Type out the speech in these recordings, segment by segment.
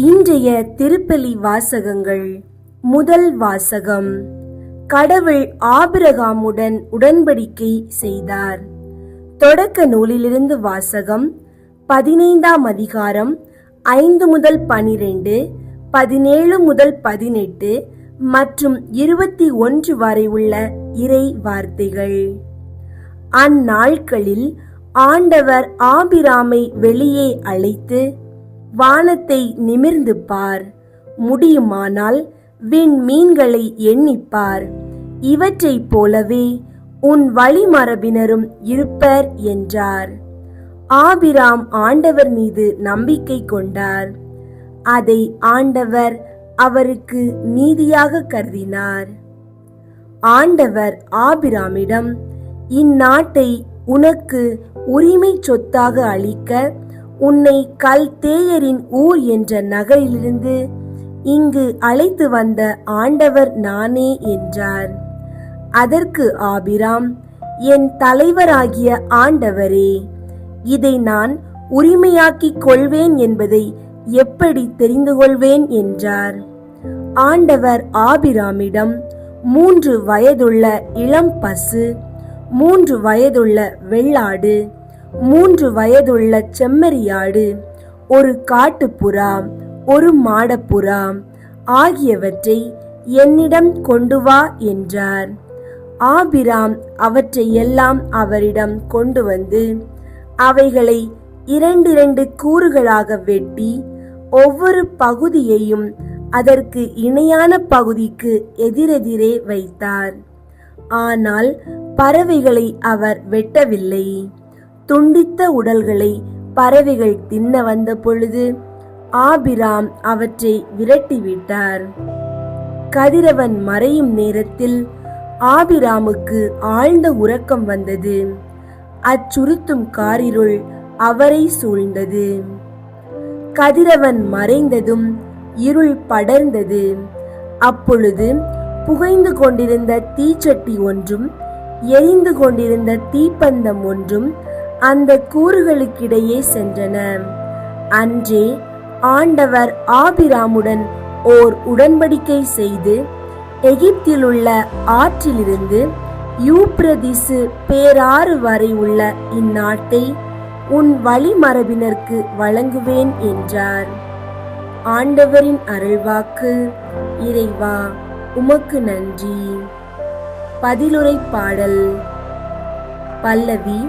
இன்றைய திருப்பலி வாசகங்கள். முதல் வாசகம். கடவுள் ஆபிரகாமுடன் உடன்படிக்கை செய்தார். தொடக்க நூலிலிருந்து வாசகம் பதினைந்தாம் அதிகாரம் ஐந்து முதல் பனிரெண்டு பதினேழு முதல் பதினெட்டு மற்றும் இருபத்தி ஒன்று வரை உள்ள இறை வார்த்தைகள். அந்நாட்களில் ஆண்டவர் ஆபிராமை வெளியே அழைத்து வானத்தை நிமிர்ந்து பார். முடியுமானால் விண் மீன்களை எண்ணிப்பார் இவற்றைப் போலவே உன் வழிமரபினரும் இருப்பர் என்றார். ஆபிராம் ஆண்டவர் மீது நம்பிக்கை கொண்டார். அதை ஆண்டவர் அவருக்கு நீதியாக கருதினார். ஆண்டவர் ஆபிராமிடம் இந்நாட்டை உனக்கு உரிமை சொத்தாக அளிக்க உன்னை கல்தேயரின் ஊர் என்ற நகரிலிருந்து இங்கு அழைத்து வந்த ஆண்டவர் நானே என்றார். அதற்கு ஆபிராம் என் தலைவராகிய ஆண்டவரே இதை நான் உரிமையாக்கிக் கொள்வேன் என்பதை எப்படி தெரிந்து கொள்வேன்? என்றார். ஆண்டவர் ஆபிராமிடம் மூன்று வயதுள்ள இளம் பசு மூன்று வயதுள்ள வெள்ளாடு மூன்று வயதுள்ள செம்மறியாடு ஒரு காட்டுப்புறா ஒரு மாடப்புறா ஆகியவற்றை என்னிடம் கொண்டு வா என்றார். ஆபிராம் அவற்றை எல்லாம் அவரிடம் கொண்டு வந்து அவைகளை இரண்டிரண்டு கூறுகளாக வெட்டி ஒவ்வொரு பகுதியையும் அதற்கு இணையான பகுதிக்கு எதிரெதிரே வைத்தார். ஆனால் பறவைகளை அவர் வெட்டவில்லை. துண்டித்த உடல்களை பறவைகள் தின்ன வந்த பொழுது ஆபிராம் அவற்றை விரட்டிவிட்டார். கதிரவன் மறையும் நேரத்தில் ஆபிராமுக்கு ஆழ்ந்த உறக்கம் வந்தது. அச்சுறுத்தும் காரிருள் அவரை சூழ்ந்தது. கதிரவன் மறைந்ததும் இருள் படர்ந்தது. அப்பொழுது புகைந்து கொண்டிருந்த தீச்சட்டி ஒன்றும் எரிந்து கொண்டிருந்த தீப்பந்தம் ஒன்றும் அந்த கூறுகளுக்கிடையே சென்றன. அன்றே ஆண்டவர் ஆபிராமுடன் ஓர் உடன்படிக்கை செய்து எகிப்திலுள்ள ஆற்றிலிருந்து யூப்ரதிசு பேராறு வரை உள்ள இந்நாட்டை உன் வழிமரபினருக்கு வழங்குவேன் என்றார். ஆண்டவரின் அருள்வாக்கு இறைவா உமக்கு நன்றி. பதிலுரை பாடல். பல்லவி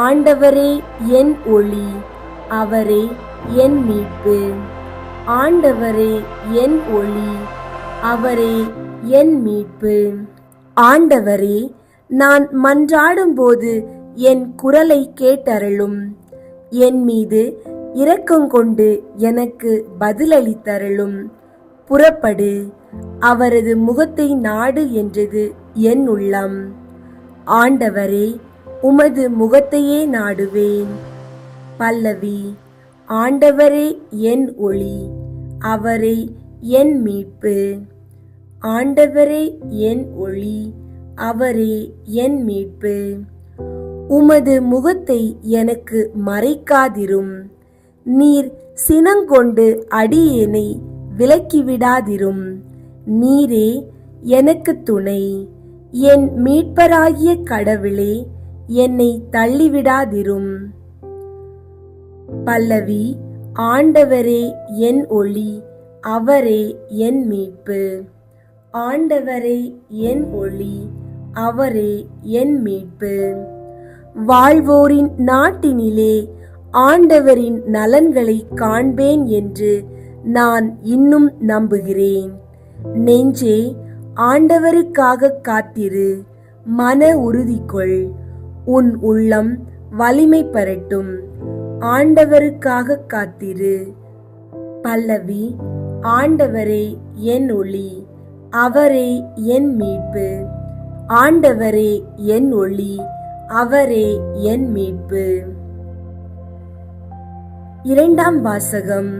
ஆண்டவரே என் ஒளி அவரே என் மீட்பு. ஆண்டவரே என் ஒளி அவரே என் மீட்பு. ஆண்டவரே நான் மன்றாடும்போது என் குரலை கேட்டருளும். என் மீது இரக்கங்கொண்டு எனக்கு பதிலளித்தருளும். புறப்படு அவரது முகத்தை நாடு என்றது என் உள்ளம். ஆண்டவரே உமது முகத்தையே நாடுவேன். பல்லவி ஆண்டவரே என் ஒளி அவரே என் மீட்பு. ஆண்டவரே என் ஒளி அவரே என் மீட்பு. உமது முகத்தை எனக்கு மறைக்காதிரும். நீர் சினங்கொண்டு அடியேனை விலக்கிவிடாதிரும். நீரே எனக்கு துணை. என் மீட்பராகிய கடவுளே என்னை தள்ளிவிடாதிரும். பல்லவி ஆண்டவரே என் ஒளி அவரே என் மீட்பு. ஆண்டவரே என் ஒளி அவரே என் மீட்பு. வாழ்வோரின் நாட்டினிலே ஆண்டவரின் நலன்களை காண்பேன் என்று நான் இன்னும் நம்புகிறேன். நெஞ்சே ஆண்டவருக்காக காத்திரு மன உறுதி கொள் உன் உள்ளம் வலிமை பெறட்டும். ஆண்டவருக்காக காத்திரு. பல்லவி ஆண்டவரே என் ஒளி அவரே என் மீட்பு. ஆண்டவரே என் ஒளி அவரே என் மீட்பு. இரண்டாம் வாசகம்.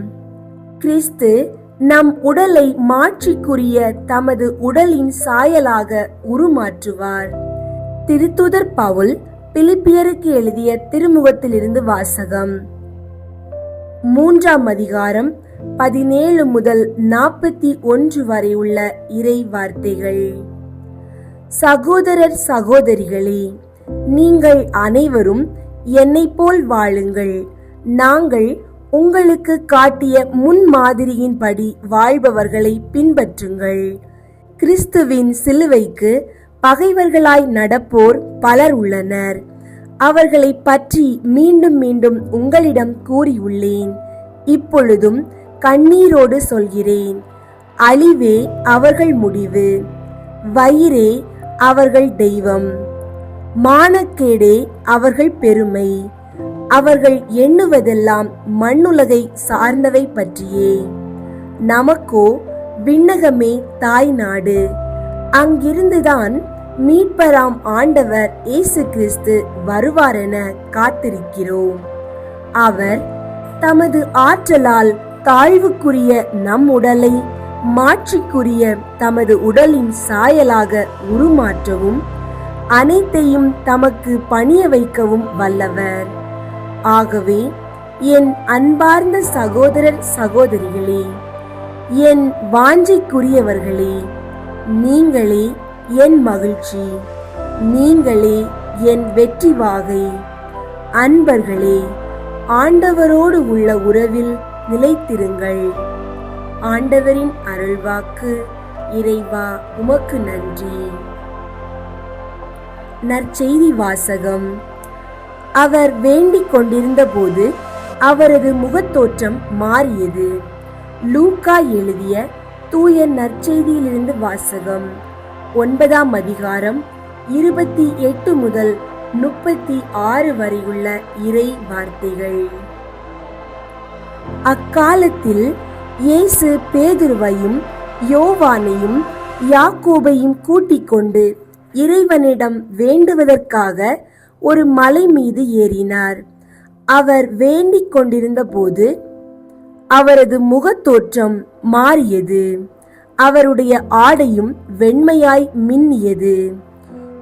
கிறிஸ்து நம் உடலை மாற்றிக்குரிய தமது உடலின் சாயலாக உருமாற்றுவார். திருத்துதர் பவுல் பிலிப்பியருக்கு எழுதிய திருமுகத்திலிருந்து வாசகம். மூன்றாம் அதிகாரம் பதினேழு முதல் நாற்பத்தி ஒன்று வரை உள்ள இறை வார்த்தைகள். சகோதரர் சகோதரிகளே நீங்கள் அனைவரும் என்னை போல் வாழுங்கள். நாங்கள் உங்களுக்கு காட்டிய முன்மாதிரியின்படி வாழ்பவர்களை பின்பற்றுங்கள். கிறிஸ்துவின் சிலுவைக்கு பகைவர்களாய் நடப்போர் பலர் உள்ளனர். அவர்களை பற்றி மீண்டும் மீண்டும் உங்களிடம் கூறியுள்ளேன். இப்பொழுதும் கண்ணீரோடு சொல்கிறேன். அழிவே அவர்கள் முடிவு. வயிறே அவர்கள் தெய்வம். மானக்கேடே அவர்கள் பெருமை. அவர்கள் எண்ணுவதெல்லாம் மண்ணுலகை சார்ந்தவை பற்றியே. நமக்கோ விண்ணகமே தாய் நாடு. அங்கிருந்துதான் மீட்பராம் ஆண்டவர் இயேசு கிறிஸ்து வருவாரென காத்திருக்கிறோம். அவர் தமது ஆற்றலால் தாழ்வுக்குரிய நம் உடலை மாற்றிக்குரிய தமது உடலின் சாயலாக உருமாற்றவும் அனைத்தையும் தமக்கு பணிய வைக்கவும் வல்லவர். ஆகவே என் அன்பார்ந்த சகோதரர் சகோதரிகளே என் வாஞ்சைக்குரியவர்களே நீங்களே என் மகிழ்ச்சி. நீங்களே என் வெற்றி வாகை. அன்பர்களே ஆண்டவரோடு உள்ள உறவில் நிலைத்திருங்கள். ஆண்டவரின் அருள்வாக்கு இறைவா உமக்கு நன்றி. நற்செய்தி வாசகம். அவர் வேண்டிக் கொண்டிருந்தபோது அவரது முகத்தோற்றம் மாறியது. லூக்கா எழுதிய தூய நற்செய்தியிலிருந்து வாசகம். ஒன்பதாம் அதிகாரம் இருபத்தி எட்டு முதல் முப்பத்தி ஆறு வரையுள்ள இறை வார்த்தைகள். அக்காலத்தில் இயேசு பேதுருவையும் யோவானையும் யாக்கோபையும் கூட்டிக் கொண்டு இறைவனிடம் வேண்டுவதற்காக ஒரு மலை மீது ஏறினார். அவர் வேண்டிக் கொண்டிருந்த போது அவரது முகத்தோற்றம் மாறியது. அவருடைய ஆடையும் வெண்மையாய் மின்னியது.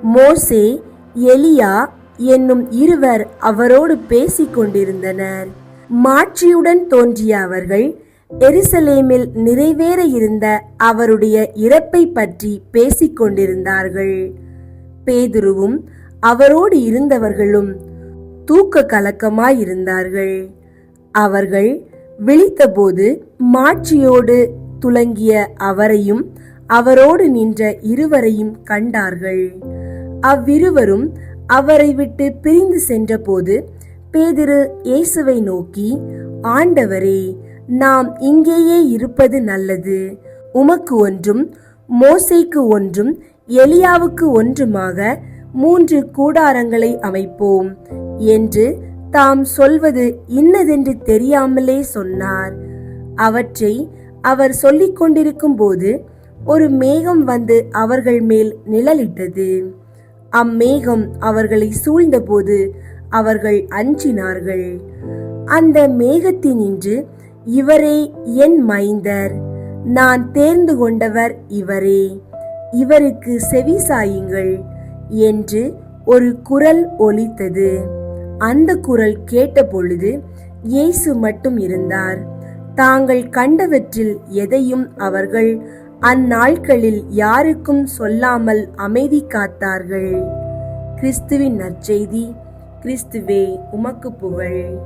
மோசே எலியா என்னும் இருவர் அவரோடு பேசிக் கொண்டிருந்தனர். மாட்சியுடன் தோன்றிய அவர்கள் எருசலேமில் நிறைவேற இருந்த அவருடைய இறப்பை பற்றி பேசிக் கொண்டிருந்தார்கள். பேதுருவும் அவரோடு இருந்தவர்களும் தூக்க கலக்கமாயிருந்தார்கள். அவர்கள் விழித்தபோது மாட்சியோடு துலங்கிய அவரையும் அவரோடு நின்ற இருவரையும் கண்டார்கள். அவ்விருவரும் அவரை விட்டு பிரிந்து சென்றபோது பேதிரு இயேசுவை நோக்கி ஆண்டவரே நாம் இங்கேயே இருப்பது நல்லது. உமக்கு ஒன்றும் மோசைக்கு ஒன்றும் எலியாவுக்கு ஒன்றுமாக மூன்று கூடாரங்களை அமைப்போம் என்று தாம் சொல்வது இன்னதென்று தெரியாமலே சொன்னார். அவற்றை அவர் சொல்லிக் கொண்டிருக்கும் போது ஒரு மேகம் வந்து அவர்கள் மேல் நிழலிட்டது. அம்மேகம் அவர்களை சூழ்ந்தபோது அவர்கள் அஞ்சினார்கள். அந்த மேகத்தினின்று இவரே என் மைந்தர் நான் தேர்ந்து கொண்டவர் இவரே. இவருக்கு செவி சாயுங்கள் என்று ஒரு குரல் ஒலித்தது. அந்த குரல் கேட்டபொழுது இயேசு மட்டும் இருந்தார். தாங்கள் கண்டவற்றில் எதையும் அவர்கள் அந்நாட்களில் யாருக்கும் சொல்லாமல் அமைதி காத்தார்கள். கிறிஸ்துவின் நற்செய்தி கிறிஸ்துவே உமக்கு புகழ்.